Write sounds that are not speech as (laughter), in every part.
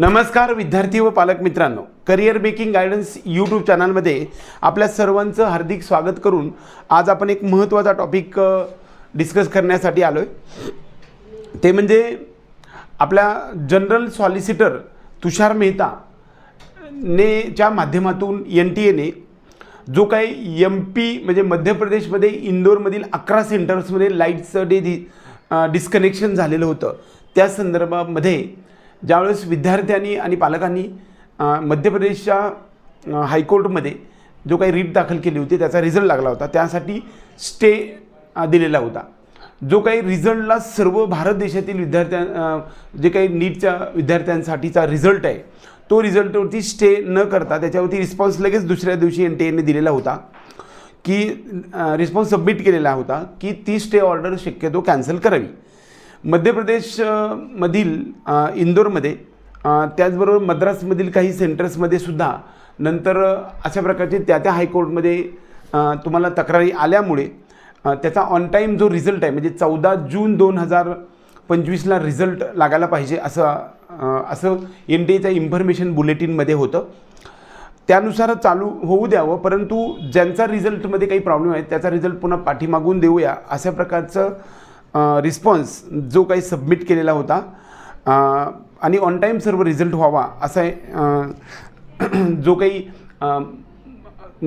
नमस्कार विद्यार्थी व पालक मित्रांनो. करिअर मेकिंग गायडन्स यूट्यूब चॅनलमध्ये आपल्या सर्वांचं हार्दिक स्वागत करून आज आपण एक महत्त्वाचा टॉपिक डिस्कस करण्यासाठी आलो आहे ते म्हणजे आपल्या जनरल सॉलिसिटर तुषार मेहता ने च्या माध्यमातून एन टी एने जो काही एम पी म्हणजे मध्य प्रदेशमध्ये इंदोरमधील अकरा सेंटर्समध्ये लाईटचं डे दि डिस्कनेक्शन झालेलं होतं. त्या संदर्भामध्ये ज्यावेळेस विद्यार्थ्यांनी आणि पालकांनी मध्य प्रदेशच्या हायकोर्टमध्ये जो काही रीट दाखल केली होती त्याचा रिझल्ट लागला होता. त्यासाठी स्टे दिलेला होता. जो काही रिझल्टला सर्व भारत देशातील विद्यार्थ्यां जे काही नीटच्या विद्यार्थ्यांसाठीचा रिझल्ट आहे तो रिझल्टवरती स्टे न करता त्याच्यावरती रिस्पॉन्स लगेच दुसऱ्या दिवशी एन टी एने दिलेला होता की रिस्पॉन्स सबमिट केलेला होता की ती स्टे ऑर्डर शक्यतो कॅन्सल करावी. मध्य प्रदेश मधील इंदोरमध्ये त्याचबरोबर मद्रासमधील काही सेंटर्समध्ये सुद्धा नंतर अशा प्रकारचे त्या त्या हायकोर्टमध्ये तुम्हाला तक्रारी आल्यामुळे त्याचा ऑन टाईम जो रिझल्ट आहे म्हणजे चौदा जून दोन हजार पंचवीसला रिझल्ट लागायला पाहिजे असं असं एन डी एच्या इन्फॉर्मेशन बुलेटिनमध्ये होतं. त्यानुसार चालू होऊ द्यावं परंतु ज्यांचा रिझल्टमध्ये काही प्रॉब्लेम आहे त्याचा रिझल्ट पुन्हा पाठीमागून देऊया अशा प्रकारचं रिस्पॉन्स जो काही सबमिट केलेला होता आणि ऑन टाईम सर्व रिझल्ट व्हावा असा (clears throat) जो काही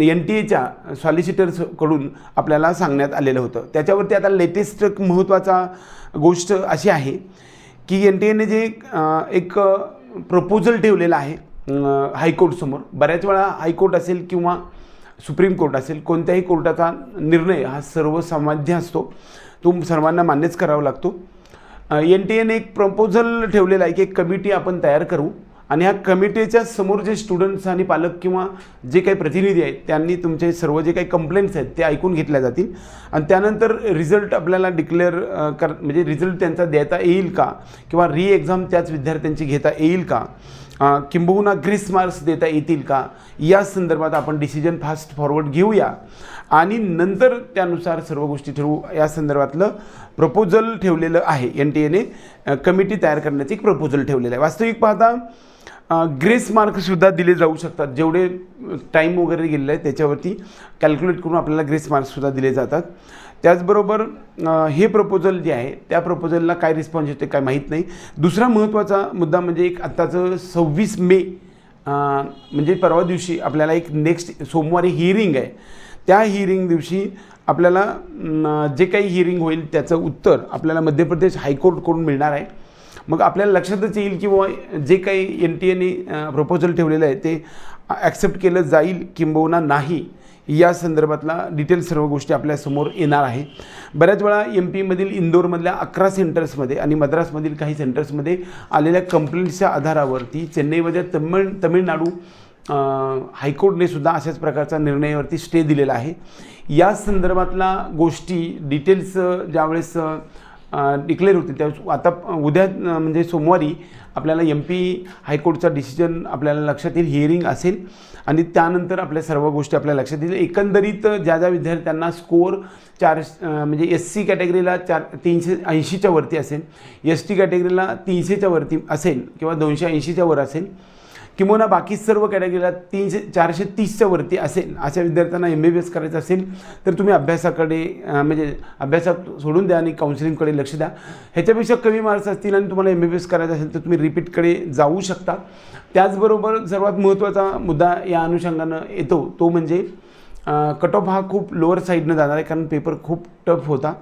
एन टी एच्या सॉलिसिटर्सकडून आपल्याला सांगण्यात आलेलं होतं. त्याच्यावरती आता लेटेस्ट महत्त्वाचा गोष्ट अशी आहे की एन टी एने जे एक प्रपोजल ठेवलेलं आहे हायकोर्टसमोर बऱ्याच वेळा हायकोर्ट असेल किंवा सुप्रीम कोर्ट असेल कोणत्याही कोर्टाचा निर्णय हा सर्वसामान्य असतो. तो सर्वांना मान्यच करावा लागतो. एन टी एने एक प्रपोजल ठेवलेला आहे की एक कमिटी आपण तयार करू. आणि ह्या कमिटीच्या समोर जे स्टुडंट्स आणि पालक किंवा जे काही प्रतिनिधी आहेत त्यांनी तुमचे सर्व जे काही कंप्लेंट्स आहेत ते ऐकून घेतल्या जातील. आणि त्यानंतर रिझल्ट आपल्याला डिक्लेअर कर म्हणजे रिझल्ट त्यांचा देता येईल का? किंवा री एक्झाम त्याच विद्यार्थ्यांची घेता येईल का? किंबहुना ग्रीस मार्क्स देता येतील का? या संदर्भात आपण डिसिजन फास्ट फॉरवर्ड घेऊया. आणि नंतर त्यानुसार सर्व गोष्टी ठरवू. या संदर्भातलं प्रपोजल ठेवलेलं आहे. एन टी एने कमिटी तयार करण्याचं एक प्रपोजल ठेवलेलं आहे. वास्तविक पाहता ग्रेस मार्कसुद्धा दिले जाऊ शकतात. जेवढे टाईम वगैरे गेलेलं आहे त्याच्यावरती कॅल्क्युलेट करून आपल्याला ग्रेस मार्क्ससुद्धा दिले जातात. त्याचबरोबर हे प्रपोजल जे आहे त्या प्रपोजलला काय रिस्पॉन्स येते काय माहीत नाही. दुसरा महत्त्वाचा मुद्दा म्हणजे एक आत्ताचं सव्वीस मे म्हणजे परवा दिवशी आपल्याला एक नेक्स्ट सोमवारी हिअरिंग आहे. त्या हिअरिंग दिवशी आपल्याला जे काही हिअरिंग होईल त्याचं उत्तर आपल्याला मध्य प्रदेश हायकोर्टकडून मिळणार आहे. मग आपल्याला लक्षातच येईल की जे काही एन टी एने प्रपोजल ठेवलेलं आहे ते ॲक्सेप्ट केलं जाईल किंबहुना नाही या संदर्भातला डिटेल सर्व गोष्टी आपल्यासमोर येणार आहे. बऱ्याच वेळा एम पीमधील इंदोरमधल्या अकरा सेंटर्समध्ये आणि मद्रासमधील काही सेंटर्समध्ये आलेल्या कंप्लेंट्सच्या आधारावरती चेन्नईमध्ये तमिळ तमिळनाडू हायकोर्टनेसुद्धा हायकोर्टने सुद्धा अशाच प्रकारचा निर्णयावरती स्टे दिलेला आहे. या संदर्भातला गोष्टी डिटेल्स ज्यावेळेस डिक्लेअर होतील त्या आता उद्या म्हणजे सोमवारी आपल्याला एम पी हायकोर्टचा डिसिजन आपल्याला लक्षात येईल हिअरिंग असेल. आणि त्यानंतर आपल्या सर्व गोष्टी आपल्या लक्षात येईल. एकंदरीत ज्या ज्या विद्यार्थ्यांना स्कोअर चार म्हणजे एस सी कॅटेगरीला चार तीनशे ऐंशीच्या वरती असेल एस टी कॅटेगरीला तीनशेच्या वरती असेल किंवा दोनशे ऐंशीच्या वर असेल किंवा बाकी सर्व कॅटेगरीला तीनशे चारशे तीसच्या वरती असेल अशा विद्यार्थ्यांना एम बी बी एस करायचं असेल तर तुम्ही अभ्यासाकडे म्हणजे अभ्यासात सोडून द्या आणि काउन्सिलिंगकडे लक्ष द्या. ह्याच्यापेक्षा कमी मार्क्स असतील आणि तुम्हाला एम बी बी एस करायचं असेल तर तुम्ही रिपीटकडे जाऊ शकता. त्याचबरोबर सर्वात महत्त्वाचा मुद्दा या अनुषंगानं येतो तो म्हणजे कट ऑफ हा खूप लोअर साईडनं जाणार आहे कारण पेपर खूप टफ होता.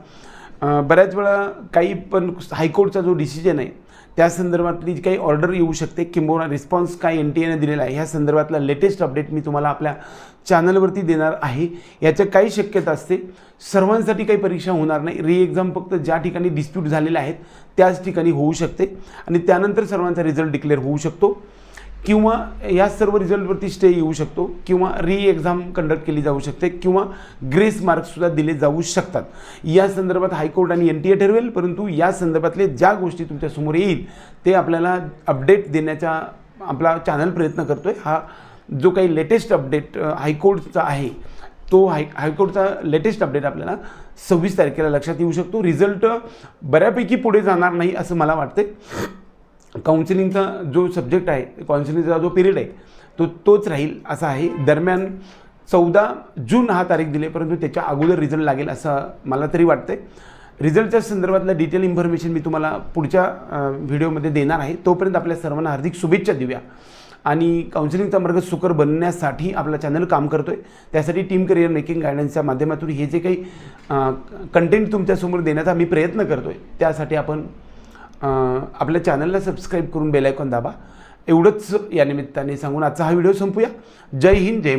बऱ्याच वेळा काही पण हायकोर्टचा जो डिसिजन आहे त्या संदर्भातली जी काही ऑर्डर येऊ शकते किंबहुना रिस्पॉन्स काय एन टी एने दिलेला आहे ह्या संदर्भातला लेटेस्ट अपडेट मी तुम्हाला आपल्या चॅनलवरती देणार आहे. याच्या काही शक्यता असते. सर्वांसाठी काही परीक्षा होणार नाही. री एक्झाम फक्त ज्या ठिकाणी डिस्प्यूट झालेल्या आहेत त्याच ठिकाणी होऊ शकते. आणि त्यानंतर सर्वांचा रिझल्ट डिक्लेअर होऊ शकतो. किंवा या सर्व रिझल्टवरती स्टे येऊ शकतो किंवा री एक्झाम कंडक्ट केली जाऊ शकते किंवा ग्रेस मार्क्ससुद्धा दिले जाऊ शकतात. या संदर्भात हायकोर्ट आणि एन टी ए ठरवेल परंतु या संदर्भातले ज्या गोष्टी तुमच्यासमोर येईल ते आपल्याला अपडेट देण्याचा आपला चॅनल प्रयत्न करतो आहे हा जो काही लेटेस्ट अपडेट हायकोर्टचा आहे तो हाय हायकोर्टचा लेटेस्ट अपडेट आपल्याला सव्वीस तारखेला लक्षात येऊ शकतो. रिझल्ट बऱ्यापैकी पुढे जाणार नाही असं मला वाटते काउन्सिलिंगचा जो सब्जेक्ट आहे काउन्सिलिंगचा जो पिरियड आहे तो तोच राहील असा आहे. दरम्यान चौदा जून हा तारीख दिली परंतु त्याच्या अगोदर रिझल्ट लागेल असं मला तरी वाटतंय. रिझल्टच्या संदर्भातलं डिटेल इन्फॉर्मेशन मी तुम्हाला पुढच्या व्हिडिओमध्ये देणार आहे. तोपर्यंत आपल्या सर्वांना हार्दिक शुभेच्छा देऊया. आणि काउन्सिलिंगचा मार्ग सुकर बनण्यासाठी आपला चॅनल काम करतो आहे त्यासाठी टीम करिअर मेकिंग गायडन्सच्या माध्यमातून हे जे काही कंटेंट तुमच्यासमोर देण्याचा मी प्रयत्न करतो आहे त्यासाठी आपण आपल्या चॅनलला सबस्क्राईब करून बेलायकॉन दाबा. एवढंच या निमित्ताने सांगून आजचा हा व्हिडिओ संपूया. जय हिंद जय